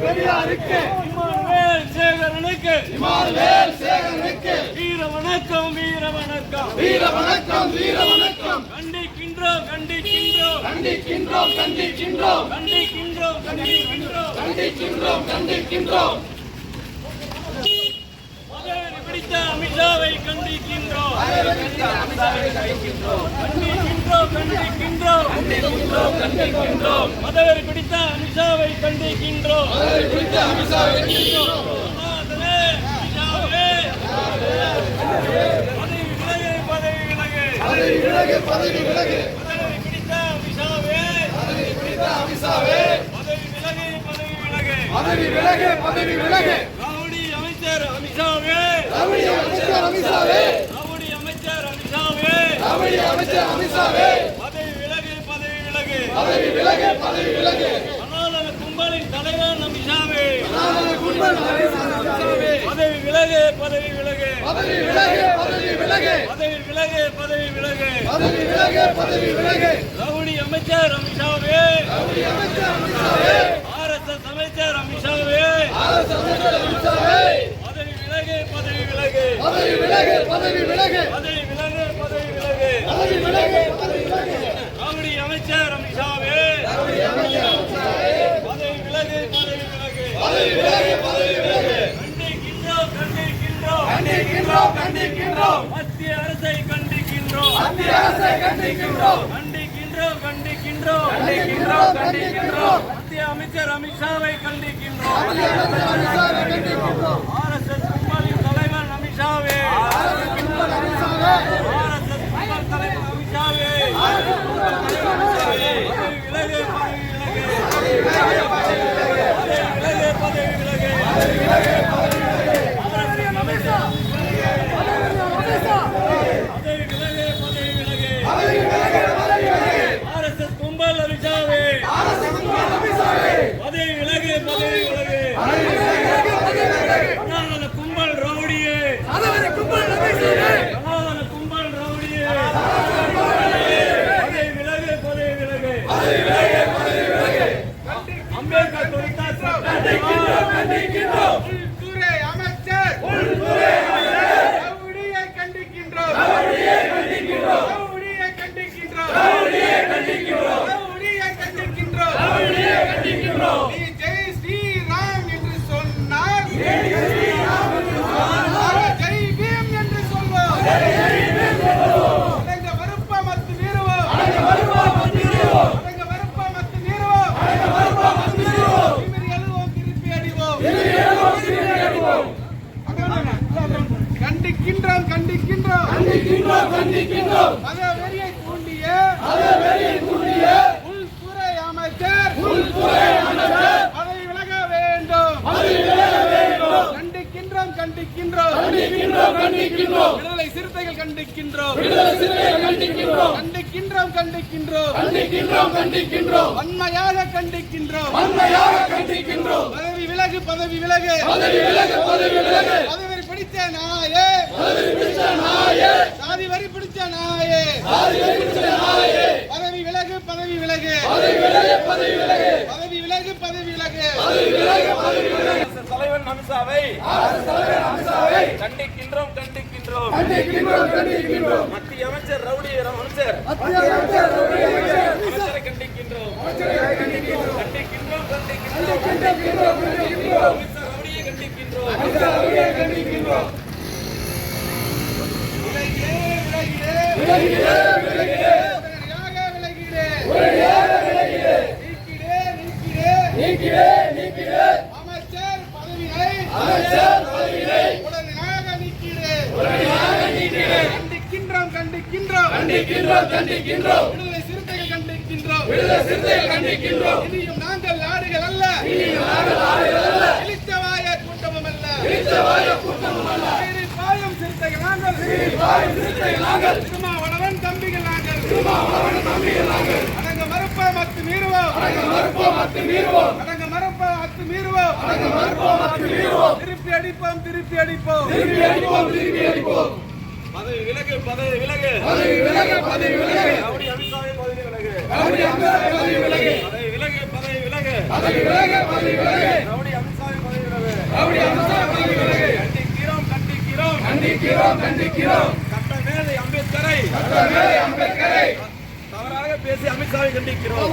பெரியாருக்கு. இமானுவேல் சேகரனுக்கு. இமானுவேல் சேகரனுக்கு. வீர வணக்கம் வீர வணக்கம் வீர வணக்கம் வீர வணக்கம் கண்டிக்கின்றோம் கண்டிக்கின்றோம். கண்டிக்கின்றோம் கண்டிக்கின்றோம். கண்டிக்கின்றோம் கண்டிக்கின்றோம். கண்டிக்கின்றோம் கண்டிக்கின்றோம். மதவெறி பிடித்த அமித்ஷாவை கண்டிக்கின்றோம். கண்டிக்கின்றோம் கண்டிக்கின்றோம். கண்டிக்கின்றோம் மதவெறி பிடித்த அமித்ஷாவை கண்டிக்கின்றோம். குறித்த அமித்ஷாவை. சனாதனே, பதவி விலகு பதவி விலகு. பதவி பிடித்த அமித்ஷாவே. பதவி குறித்த அமித்ஷாவே பதவி விலகு பதவி விலகு. பதவி விலகு பதவி விலகு. அமைச்சர் அமித்ஷாவே. ரவுடி அமைச்சர் அமித்ஷாவே. ரவுடி அமைச்சர் அமித்ஷாவே. ரவுடி அமைச்சர் அமித்ஷாவே. பதவி விலகு பதவி விலகு. பதவி விலகு பதவி விலகு. அனாதன கும்பலின் தலைவர் அமித்ஷாவே. நானது கும்பல் அமித்ஷாவே. பதவி விலகு பதவி விலகு. பதவி விலகு பதவி விலகு. பதவி விலகு பதவி விலகு. பதவி விலகு பதவி விலகு. ரவுடி அமைச்சர் அமித்ஷாவே. ரவுடி அமைச்சர் அமித்ஷாவே. ஆர்எஸ்எஸ் அமைச்சர் அமித்ஷாவே. ஆர்எஸ் அமைச்சர் அமித்ஷாவே பதவி விலகு பதவி விலகு பதவி விலகு பதவி விலகு. பதவி விலகு பதவி விலகு. பதவி விலகு பதவி விலகு. ரவுடி அமைச்சர் அமித்ஷாவே. ரவுடி அமைச்சர் அமித்ஷாவே. பதவி விலகு பதவி விலகு. பதவி விலகு பதவி விலகு. கண்டிக்கின்றோம் கண்டிக்கின்றோம். கண்டிக்கின்றோம் கண்டிக்கின்றோம். மத்திய அரசை கண்டிக்கின்றோம். மத்திய அரசை கண்டிக்கின்றோம். கண்டிக்கின்றோம் கண்டிக்கின்றோம். கண்டிக்கின்றோம் கண்டிக்கின்றோம். மத்திய அமைச்சர் அமித்ஷாவை கண்டிக்கின்றோம். மத்திய அமைச்சர் அமித்ஷாவை கண்டிக்கின்றோம் ஆர்எஸ்எஸ் கும்பலின் தலைவர் அமித்ஷாவே ஆர்எஸ் கும்பல் அமித்ஷாவே ஆர்எஸ்எஸ் கும்பல் தலைவர் அமித்ஷாவே பதவி விலகு. பதவி விலகு. Mandiquito, Mandiquito. கண்டிக்கின்றோம் தூண்டிய அதே உள்துறை அமைச்சர் உள்துறை அமைச்சர் விலக வேண்டும். பதவி விலக வேண்டும். கண்டிக்கின்றோம் கண்டிக்கின்றோம். கண்டிக்கின்றோம் கண்டிக்கின்றோம். விடுதலை சிறுத்தைகள் கண்டிக்கின்றோம். விடுதலை கண்டிக்கின்றோம். கண்டிக்கின்றோம் கண்டிக்கின்றோம். கண்டிக்கின்றோம் கண்டிக்கின்றோம். வன்மையாக கண்டிக்கின்றோம். வன்மையாக கண்டிக்கின்றோம். பதவி விலகு பதவி விலகு. பதவி விலகு பதவி விலகு. பதவி பிடிச்ச நாயே. சாதி வரி பிடிச்ச நாயே. பதவி விலகு பதவி விலகு பதவி விலகு பதவி விலகு பதவி விலகு தலைவன் அமித்ஷாவை. கண்டிக்கின்றோம் கண்டிக்கின்றோம். கண்டிக்கின்றோம் மத்திய அமைச்சர் ரவுடி அமைச்சர். அமைச்சரை கண்டிக்கின்றோம். கண்டிக்கின்றோம். கண்டிக்கின்றோம் கண்டிக்கின்றோம். ரவுடியை கண்டிக்கின்றோம். கண்டிக்கின்றோம். கண்டிக்கின்றோம். கண்டிக்கின்றோம் கண்டிக்கின்றோம் விடுதலை சிறுத்தைகள் கண்டிக்கின்றோம் விடுதலை சிறுத்தைகள் கண்டிக்கின்றோம் இனியும் நாங்கள் ஆடுகள் அல்ல நாங்கள் ஆளுகள் அல்ல இழித்தவாய கூட்டமும் அல்ல பிடித்த கூட்டமும் அல்ல சீறி சிறுத்தைகள் நாங்கள் வாய் சிறுத்தைகள் நாங்கள் அடங்க மறப்ப அத்து மீறுவோம். அடங்க மறப்போம் அத்து மீறுவோம். திருப்பி அடிப்போம் திருப்பி அடிப்போம். திருப்பி அடிப்போம் திருப்பி அடிப்போம். பதவி விலகு பதவி விலகு. பதவி விலகு பதவி விலகு. அப்படி அமித்ஷாவே பதவி விலகு. அப்படி அமித்ஷாவே பதவி விலகு. பதவி விலகு பதவி விலகு. பதவி விலகு பதவி விலகு. அப்படி அமித்ஷாவே பதவி விலகு. அப்படி அமித்ஷாவே பதவி விலகு. கண்டிக்கிறோம் கண்டிக்கிறோம். கண்டிக்கிறோம் கண்டிக்கிறோம். கட்ட மேலே அம்பேத்கரை. கட்ட மேலே அம்பேத்கர். பேசி அமித்ஷாவை கண்டிக்கிறோம்.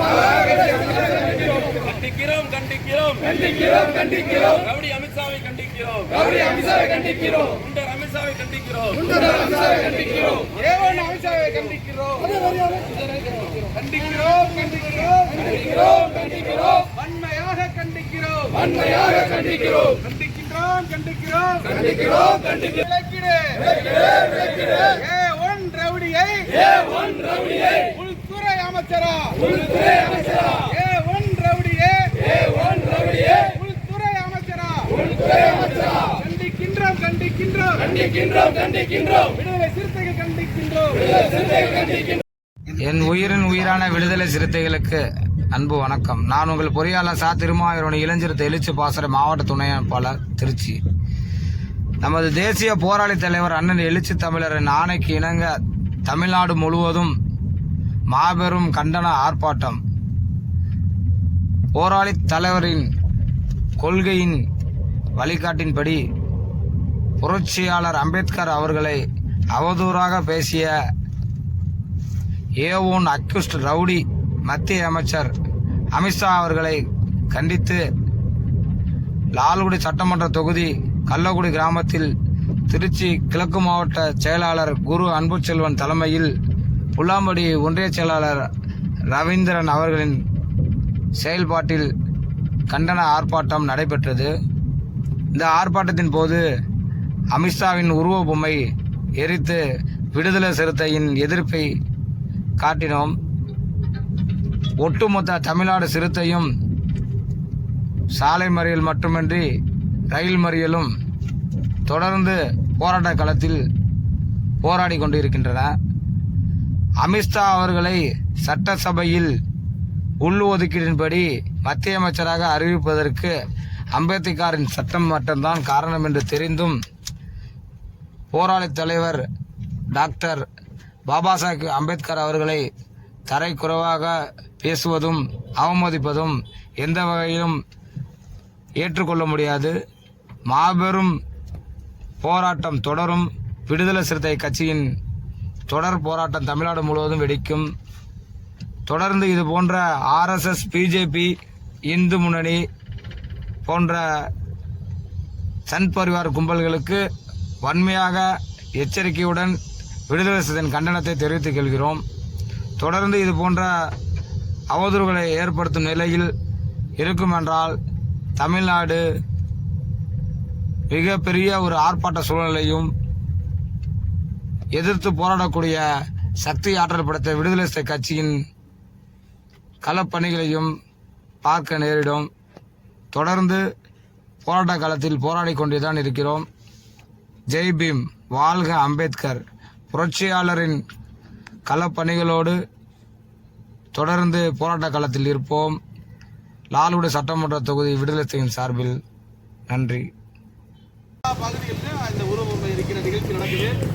கண்டிக்கிறோம் கண்டிக்கிறோம். கண்டிக்கிறோம் கண்டிக்கிறோம் ரவுடி அமித்ஷாவை கண்டிக்கிறோம். கௌரி அமித்ஷாவை கண்டிக்கிறோம் குண்டர் அமித்ஷாவை கண்டிக்கிறோம். சுந்தர அமித்ஷாவை கண்டிக்கிறோம். ஏவன் அமித்ஷாவை கண்டிக்கிறோம் கண்டிக்கிறோம். கண்டிக்கிறோம் கண்டிக்கிறோம் கண்டிக்கிறோம் வன்மையாக கண்டிக்கிறோம். வன்மையாக கண்டிக்கிறோம். கண்டிக்கின்றோம் கண்டிக்கிறோம் கண்டிக்கிறோம் கண்டிக்கிறோம் விளக்கிடு. விளக்கிடு விளக்கிடு ஏ ஒன் ரவுடியை ஏ ஒன் ரவுடியை. அமைச்சரா? உள்துறை அமைச்சரா ஏ ஒன் ரவுடியே. ஏ ஒன் ரவுடியே உள்துறை அமைச்சரா? உள்துறை அமைச்சரா கண்டிக்கின்றோம் கண்டிக்கின்றோம் கண்டிக்கின்றோம் கண்டிக்கின்றோம் விடுதலை சிறுத்தைகள் கண்டிக்கின்றோம். விடுதலை சிறுத்தைகள் கண்டிக்கின்றோம் என் உயிரின் உயிரான விடுதலை சிறுத்தைகளுக்கு அன்பு வணக்கம். நான் உங்கள் பொறியாளர் சா. திருமாவூரணி இளைஞர் எழுச்சி பாசறை மாவட்ட துணை அமைப்பாளர் திருச்சி. நமது தேசிய போராளி தலைவர் அண்ணன் எழுச்சி தமிழரின் ஆணைக்கு இணங்க தமிழ்நாடு முழுவதும் மாபெரும் கண்டன ஆர்ப்பாட்டம். போராளி தலைவரின் கொள்கையின் வழிகாட்டின்படி புரட்சியாளர் அம்பேத்கர் அவர்களை அவதூறாக பேசிய ஏவோன் அக்யூஸ்ட் ரவுடி மத்திய அமைச்சர் அமித்ஷா அவர்களை கண்டித்து லால்குடி சட்டமன்ற தொகுதி கள்ளக்குடி கிராமத்தில் திருச்சி கிழக்கு மாவட்ட செயலாளர் குரு அன்புச்செல்வன் தலைமையில் புல்லாம்படி ஒன்றிய செயலாளர் ரவீந்திரன் அவர்களின் செயல்பாட்டில் கண்டன ஆர்ப்பாட்டம் நடைபெற்றது. இந்த ஆர்ப்பாட்டத்தின் போது அமித்ஷாவின் உருவ பொம்மை எரித்து விடுதலை சிறுத்தையின் எதிர்ப்பை காட்டினோம். ஒட்டுமொத்த தமிழ்நாடு சிறுத்தையும் சாலை மறியல் மட்டுமின்றி ரயில் மறியலும் தொடர்ந்து போராட்ட களத்தில் போராடி கொண்டிருக்கின்றன. அமித்ஷா அவர்களை சட்டசபையில் உள் ஒதுக்கீட்டின்படி மத்திய அமைச்சராக அறிவிப்பதற்கு அம்பேத்கரின் சட்டம் மட்டும்தான் காரணம் என்று தெரிந்தும் போராளி தலைவர் டாக்டர் பாபா சாஹேப் அம்பேத்கர் அவர்களை தரைக்குறைவாக பேசுவதும் அவமதிப்பதும் எந்த வகையிலும் ஏற்றுக்கொள்ள முடியாது. மாபெரும் போராட்டம் தொடரும். விடுதலை சிறுத்தை கட்சியின் தொடர் போராட்டம் தமிழ்நாடு முழுவதும் வெடிக்கும். தொடர்ந்து இது போன்ற ஆர்எஸ்எஸ் பிஜேபி இந்து முன்னணி போன்ற சன் பரிவார் கும்பல்களுக்கு வன்மையாக எச்சரிக்கையுடன் விடுதலை சிதன் கண்டனத்தை தெரிவித்துக் கொள்கிறோம். தொடர்ந்து இது போன்ற அவதூறுகளை ஏற்படுத்தும் நிலையில் இருக்குமென்றால் தமிழ்நாடு மிகப்பெரிய ஒரு ஆர்ப்பாட்ட சூழ்நிலையும் எதிர்த்து போராடக்கூடிய சக்தி ஆற்றல் படைத்த விடுதலை கட்சியின் களப்பணிகளையும் பார்க்க நேரிடும். தொடர்ந்து போராட்ட காலத்தில் போராடி கொண்டுதான் இருக்கிறோம். ஜெய் பீம் வாழ்க அம்பேத்கர். புரட்சியாளரின் களப்பணிகளோடு தொடர்ந்து போராட்ட காலத்தில் இருப்போம். லால்குடி சட்டமன்ற தொகுதி விடுதலை செய்யும் சார்பில் நன்றி எல்லா பகுதிகளிலும் இந்த உருவம் இருக்கிற நிகழ்ச்சி நடக்குது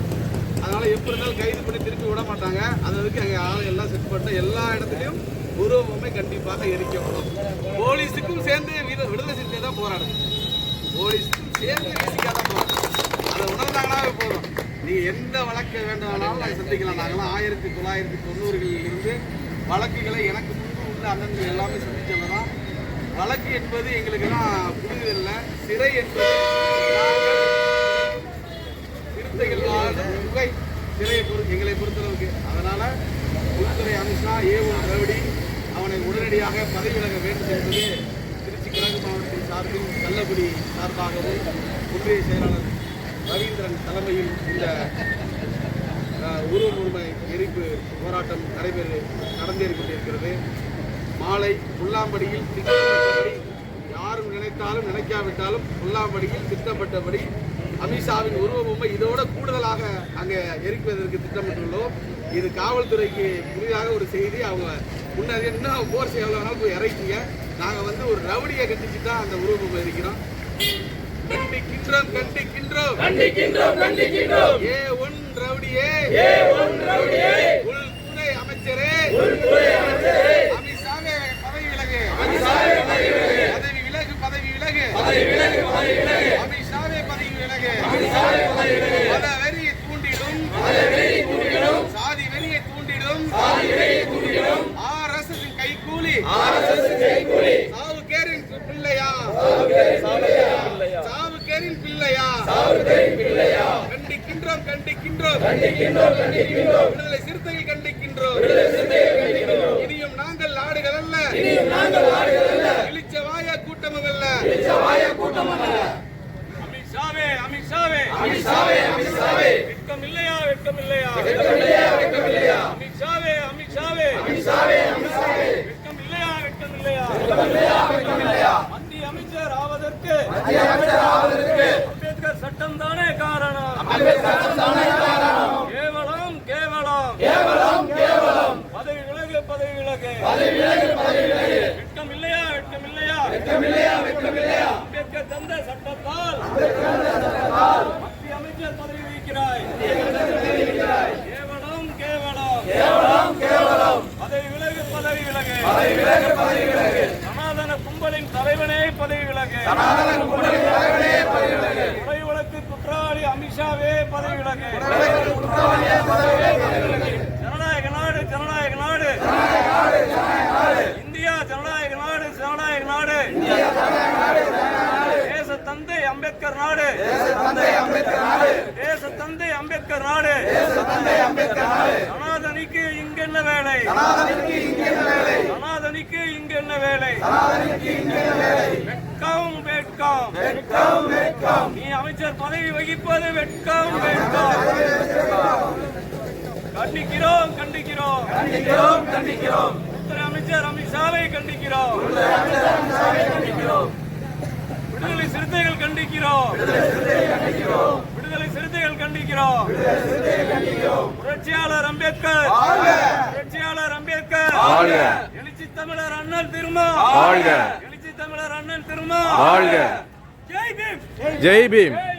அதனால நாள் கைது பண்ணி திருப்பி விட மாட்டாங்க. அதுக்கு அங்கே ஆள் எல்லாம் செட் பண்ணிட்டு எல்லா இடத்துலையும் உருவமே கண்டிப்பாக எரிக்கப்படும் போலீஸுக்கும் சேர்ந்து வீர விடுதலை சிறுத்தை தான் போராடுது. போலீஸுக்கும் சேர்ந்து வீசிக்காக தான் போராடும் அதை உணர்ந்தாங்கன்னாவே போதும். நீங்கள் எந்த வழக்கு வேண்டுமானாலும் நாங்கள் சந்திக்கலாம். நாங்களாம் ஆயிரத்தி தொள்ளாயிரத்தி தொண்ணூறுகளிலிருந்து வழக்குகளை எனக்கு முன்பு உள்ள அண்ணன்கள் எல்லாமே சந்திச்சவங்க தான். வழக்கு என்பது எங்களுக்கெல்லாம் புரிதல்ல சிறை என்பது திருத்தைகள் புகை சிலையை பொறு எங்களை பொறுத்தளவுக்கு. அதனால் உள்துறை அமித்ஷா ஏ ஒன் ரவுடி அவனை உடனடியாக பதவி விலக வேண்டும் என்பது திருச்சி கிழக்கு மாவட்டத்தின் சார்பில் கள்ளக்குடி சார்பாகவும் ஒன்றிய செயலாளர் ரவீந்திரன் தலைமையில் இந்த அஹ், உருவ எரிப்பு போராட்டம் நடைபெறு நடந்தேறி கொண்டிருக்கிறது மாலை புல்லாம்படியில் திட்டமிட்டபடி யாரும் நினைத்தாலும் நினைக்காவிட்டாலும் புல்லாம்படியில் திட்டமிட்டபடி அமித்ஷாவின் உருவ பொம்மை இதோட கூடுதலாக அங்கே எரிப்பதற்கு திட்டமிட்டுள்ளோம். இது காவல்துறைக்கு புதிதாக ஒரு செய்தி. அவங்க முன்னாடி இன்னும் போர் செய்யலாம் போய் இறக்கிங்க நாங்கள் வந்து ஒரு ரவுடியை கட்டிச்சு தான் அந்த உருவ பொம்மை இருக்கிறோம் கண்டிக்கின்றோம் கண்டிக்கின்றோம். கண்டிக்கின்றோம் கண்டிக்கின்றோம். ஏ ஒன் ரவுடியே. ஏ ஒன் ரவுடியை. உள்துறை அமைச்சரே. உள்துறை அமைச்சரே அமித்ஷாவே பதவி விலகு அமித்ஷாவே பதவி விலகு. பதவி விலகு பதவி விலகு பதவி விலகு பதவி விலகு அமித்ஷாவே பதவி விலகு அமித்ஷாவே பதவி விலகு மத வெறி விடுதலை சிறுத்தைகள் கண்டிக்கின்றோம். இனியும் நாங்கள் நாடுகள் அல்ல. இழிச்ச வாய கூட்டமும் அல்ல. அமித்ஷாவே அமித்ஷாவே. அமித்ஷாவே அமித்ஷாவே. வெட்கம் இல்லையா வெட்கம் இல்லையா வெட்கமில்லையா வெட்கமில்லையா? அமித்ஷாவே அமித்ஷாவே. அமித்ஷாவே அமித்ஷாவே. வெட்கம் இல்லையா வெட்கம் இல்லையா வெட்கமில்லையா வெட்கமில்லையா? மத்திய அமைச்சர் ஆவதற்கு மத்திய அமைச்சர் ஆவதற்கு அம்பேத்கர் சட்டம் தானே காரணம் அம்பேத்கர் சட்டம்தானே காரணம் கேவலம் கேவலம் கேவலம் கேவலம் பதவி விலகு பதவி விலகு பதவி விலகு பதவி விலகு வெட்கம் இல்லையா வெட்கம் இல்லையா வெட்கமில்லையா வெட்கமில்லையா அம்பேத்கர் தந்த சட்டத்தால் மத்திய அமைச்சர் பதவி வகிக்கிறாய் கேவலம் கேவலம் கேவலம் கேவலம் பதவி விலகு பதவி விலகு பதவி விலகு பதவி விலகு சனாதன கும்பலின் தலைவனே பதவி விலகு சனாதன கும்பலின் தலைவனே பதவி விலகு கொலை வழக்கு குற்றவாளி அமித்ஷாவே பதவி விலகு குற்றவாளியே பதவி விலகு ஜனநாயக நாடு ஜனநாயக நாடு இந்தியா ஜனநாயக நாடு ஜனநாயக நாடு தேச தந்தை அம்பேத்கர் நாடு தந்தை அம்பேத்கர் நாடு தேச தந்தை அம்பேத்கர் நாடு. தந்தை சனாதனிக்கு இங்க என்ன வேலை? சனாதனிக்கு இங்கே என்ன வேலை? சனாதனிக்கு இங்க என்ன வேலை சனாதனிக்கு என்ன வேலை வெட்கம் வெட்கம் வெட்கம் வெட்கம் நீ அமைச்சர் பதவி வகிப்பது வெட்கம் வெட்கம் கண்டிக்கிறோம் கண்டிக்கிறோம். கண்டிக்கிறோம் கண்டிக்கிறோம் அமைச்சர் அமித்ஷாவை கண்டிக்கிறோம். விடுதலை சிறுத்தைகள் கண்டிக்கிறோம் விடுதலை சிறுத்தைகள் கண்டிக்கிறோம் புரட்சியாளர் அம்பேத்கர். புரட்சியாளர் அம்பேத்கர். எழுச்சி தமிழர் அண்ணல் திருமா. எழுச்சி தமிழர் அண்ணன் திருமா. ஜெய் பீம். ஜெய் பீம். ஜெய்